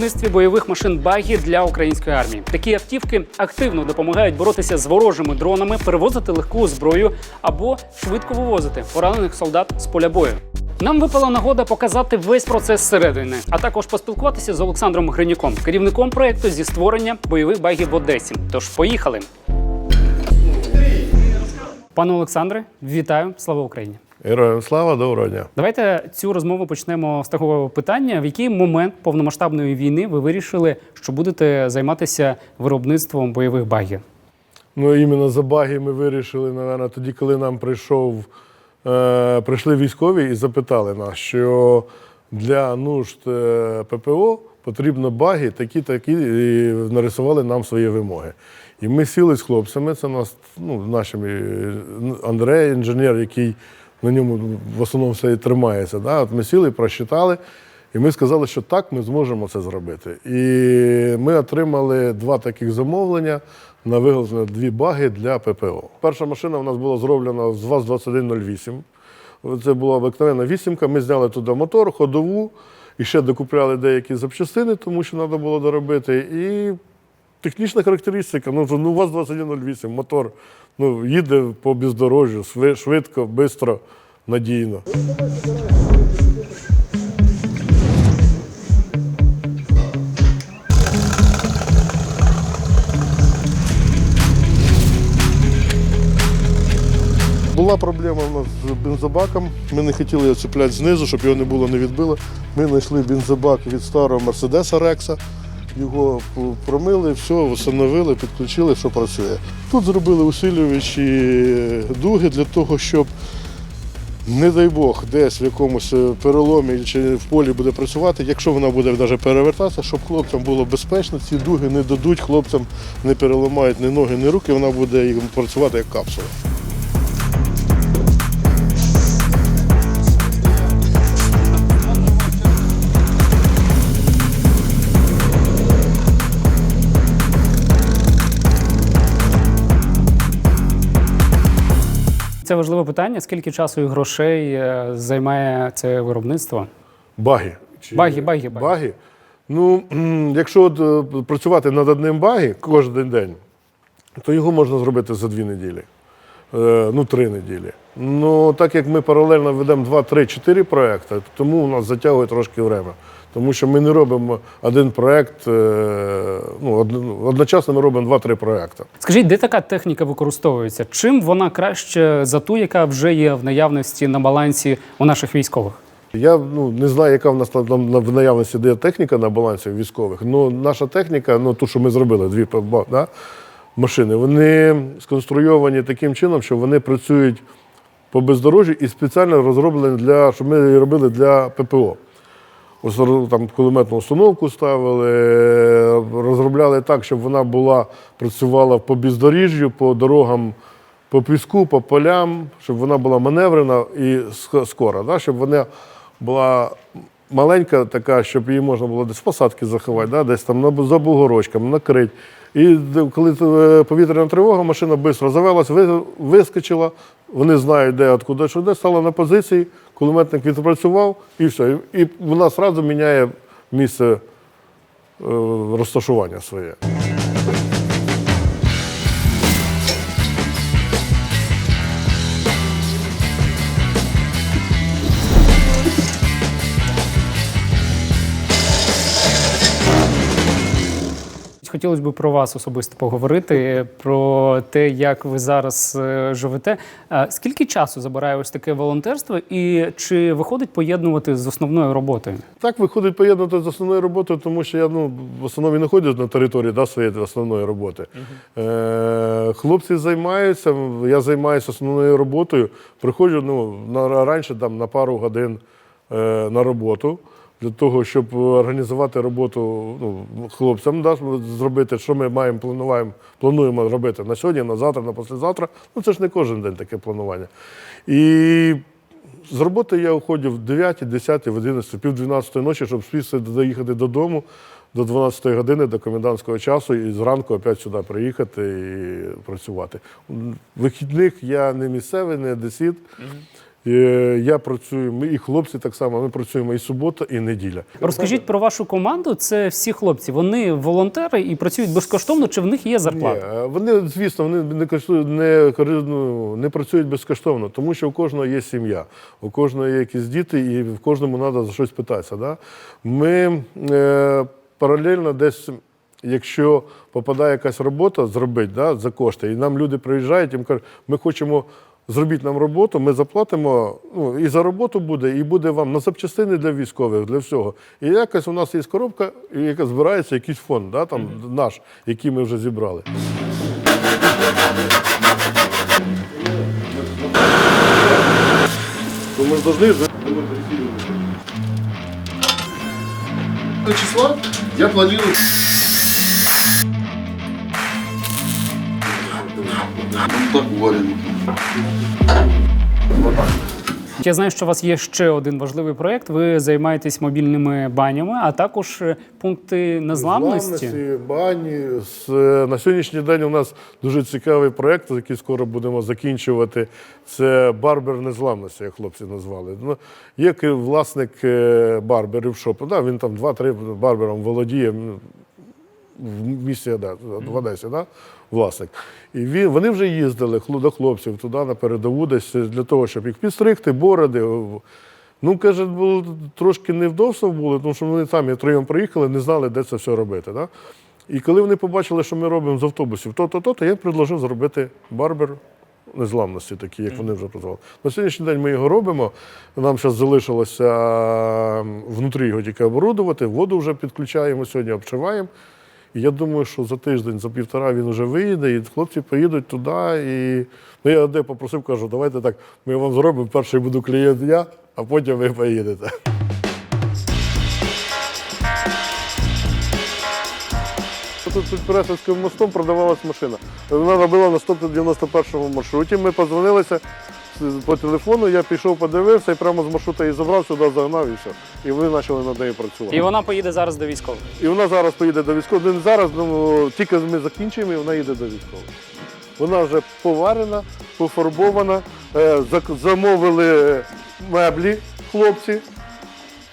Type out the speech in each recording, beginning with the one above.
виробництві бойових машин багі для української армії. Такі автівки активно допомагають боротися з ворожими дронами, перевозити легку зброю або швидко вивозити поранених солдат з поля бою. Нам випала нагода показати весь процес зсередини, а також поспілкуватися з Олександром Гринюком, керівником проекту зі створення бойових багів в Одесі. Тож поїхали. Пане Олександре, вітаю! Слава Україні! Героям слава, доброго дня. Давайте цю розмову почнемо з такого питання: в який момент повномасштабної війни ви вирішили, що будете займатися виробництвом бойових багів? Ну, іменно за баги ми вирішили, напевно, тоді, коли нам прийшов, е, прийшли військові і запитали нас, що для нужд е, ППО потрібно баги, такі, такі, і нарисували нам свої вимоги. І ми сіли з хлопцями, це нас, ну, нашими, Андрей, інженер, який на ньому в основному все і тримається. Да? От ми сіли, просчитали. І ми сказали, що так, ми зможемо це зробити. І ми отримали два таких замовлення на виготовлення дві баги для ППО. Перша машина у нас була зроблена з ВАЗ-2108. Це була обикновенна вісімка. Ми зняли туди мотор, ходову і ще докупляли деякі запчастини, тому що треба було доробити. І технічна характеристика, ну, ну у ВАЗ-2108, мотор ну, їде по бездорожжю, швидко, швидко, надійно. Була проблема у нас з бензобаком. Ми не хотіли його цепляти знизу, щоб його не було не відбило. Ми знайшли бензобак від старого Мерседеса Рекса. Його промили, все, встановили, підключили, що працює. Тут зробили усилювачі дуги для того, щоб, не дай Бог, десь в якомусь переломі чи в полі буде працювати, якщо вона буде навіть перевертатися, щоб хлопцям було безпечно, ці дуги не дадуть, хлопцям не переламають ні ноги, ні руки, вона буде працювати як капсула. Це важливе питання. Скільки часу і грошей е, займає це виробництво? Баги. Чи- Баги, баги, баги. баги. Ну, якщо от, е, працювати над одним баги кожен день, то його можна зробити за дві неділі. Е, Ну, три неділі. Ну, так як ми паралельно ведемо два, три, чотири проекти, тому у нас затягує трошки время. Тому що ми не робимо один проект, е, ну, одночасно ми робимо два-три проекти. Скажіть, де така техніка використовується? Чим вона краще за ту, яка вже є в наявності на балансі у наших військових? Я ну, не знаю, яка в нас там, в наявності де техніка на балансі військових. Ну, наша техніка, ну ту, що ми зробили, дві да, машини, вони сконструйовані таким чином, що вони працюють по бездорожжі і спеціально розроблені для, щоб ми її робили для ППО. Ось там кулеметну установку ставили, розробляли так, щоб вона була, працювала по бездоріжжю, по дорогам, по піску, по полям, щоб вона була маневрена і скора, да? щоб вона була маленька така, щоб її можна було десь в посадки заховати, да? десь там за бугорочками, накрити. І коли е, повітряна тривога, машина швидко завелась, вискочила, вони знають, де, откуди, що де, стала на позиції, кулеметник відпрацював і все. І і вона одразу міняє місце е, розташування своє. Хотілося б про вас особисто поговорити, про те, як ви зараз е, живете. Е, Скільки часу забирає ось таке волонтерство, і чи виходить поєднувати з основною роботою? Так виходить поєднати з основною роботою, тому що я ну, в основному знаходжусь на території да, своєї основної роботи. Е, хлопці займаються, я займаюся основною роботою. Приходжу ну, на, раніше там, на пару годин е, на роботу. Для того, щоб організувати роботу ну, хлопцям, да, зробити, що ми маємо, плануємо, плануємо робити на сьогодні, на завтра, на послезавтра. Ну це ж не кожен день таке планування. І з роботи я уходив в 9, 10, в 11, пів 12 ночі, щоб спісти доїхати додому до 12 години, до комендантського часу, і зранку опять сюди приїхати і працювати. Вихідних я не місцевий, не одесит. Е, Я працюю, ми і хлопці так само. Ми працюємо і субота, і неділя. Розкажіть про вашу команду. Це всі хлопці. Вони волонтери і працюють безкоштовно. Чи в них є зарплата? е, вони, звісно, вони не не, ну, не працюють безкоштовно, тому що у кожного є сім'я, у кожного є якісь діти, і в кожному треба за щось питатися. Да? Ми е, паралельно десь, якщо попадає якась робота, зробити да, за кошти, і нам люди приїжджають, їм кажуть, ми хочемо. Зробіть нам роботу, ми заплатимо, ну, і за роботу буде, і буде вам на запчастини для військових, для всього. І якось у нас є коробка, і яка збирається якийсь фонд, да, там, наш, який ми вже зібрали. То мы должны числа я планирую Ну, так варено. Я знаю, що у вас є ще один важливий проєкт. Ви займаєтесь мобільними банями, а також е, пункти незламності. бані. З, е, на сьогоднішній день у нас дуже цікавий проєкт, який скоро будемо закінчувати. Це барбер незламності, як хлопці назвали. Ну, є власник е, барберів шопу. Да, він там два-три барбером володіє. В місті в Одесі, да? власник. І він, вони вже їздили до хлопців туди на передову десь для того, щоб їх підстригти, бороди. Ну, каже, було трошки невдовго було, тому що вони самі троєм приїхали, не знали, де це все робити. Да? І коли вони побачили, що ми робимо з автобусів то-то, то, то я предложив зробити барбер незламності, такі, як вони вже прозвали. На сьогоднішній день ми його робимо. Нам зараз залишилося внутрі його тільки оборудувати, воду вже підключаємо, сьогодні обшиваємо. І я думаю, що за тиждень, за півтора він вже виїде, і хлопці поїдуть туди. І ну, я де попросив, кажу, давайте так, ми вам зробимо, перший буду клієнт я, а потім ви поїдете. Тут під Пересовським мостом продавалась машина. Вона робила на 191 маршруті. Ми подзвонилися з- по телефону, я пішов, подивився і прямо з маршрута її забрав, сюди загнав і все. І вони почали над нею працювати. І вона поїде зараз до військових. І вона зараз поїде до військових. Не зараз, ну, тільки ми закінчимо, і вона їде до військових. Вона вже поварена, пофарбована. Е, замовили меблі хлопці.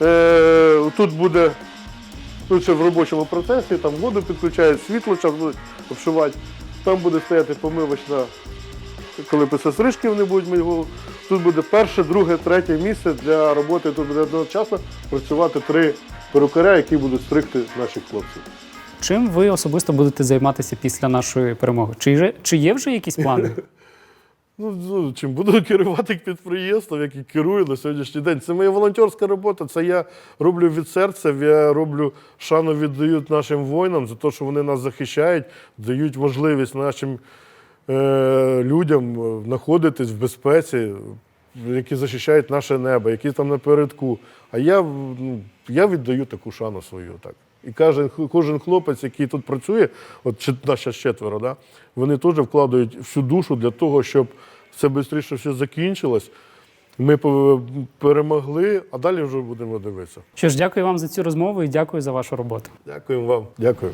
Е, тут буде ну, це в робочому процесі, там воду підключають, світло будуть обшивати. Там буде стояти помивочна, коли після стрижки вони будуть ми його. Тут буде перше, друге, третє місце для роботи. Тут буде одночасно працювати три перукаря, які будуть стригти наших хлопців. Чим ви особисто будете займатися після нашої перемоги? Чи, же- чи є вже якісь плани? Ну, ну, чим буду керувати підприємством, як і керую на сьогоднішній день. Це моя волонтерська робота. Це я роблю від серця, я роблю шану віддають нашим воїнам за те, що вони нас захищають, дають можливість нашим е, людям е, знаходитись в безпеці, які захищають наше небо, які там напередку. А я, ну, я віддаю таку шану свою. Так. І кожен, кожен хлопець, який тут працює, от нас четверо, да, вони теж вкладають всю душу для того, щоб це швидше все закінчилось. Ми перемогли, а далі вже будемо дивитися. Що ж, дякую вам за цю розмову і дякую за вашу роботу. Дякуємо вам. Дякую.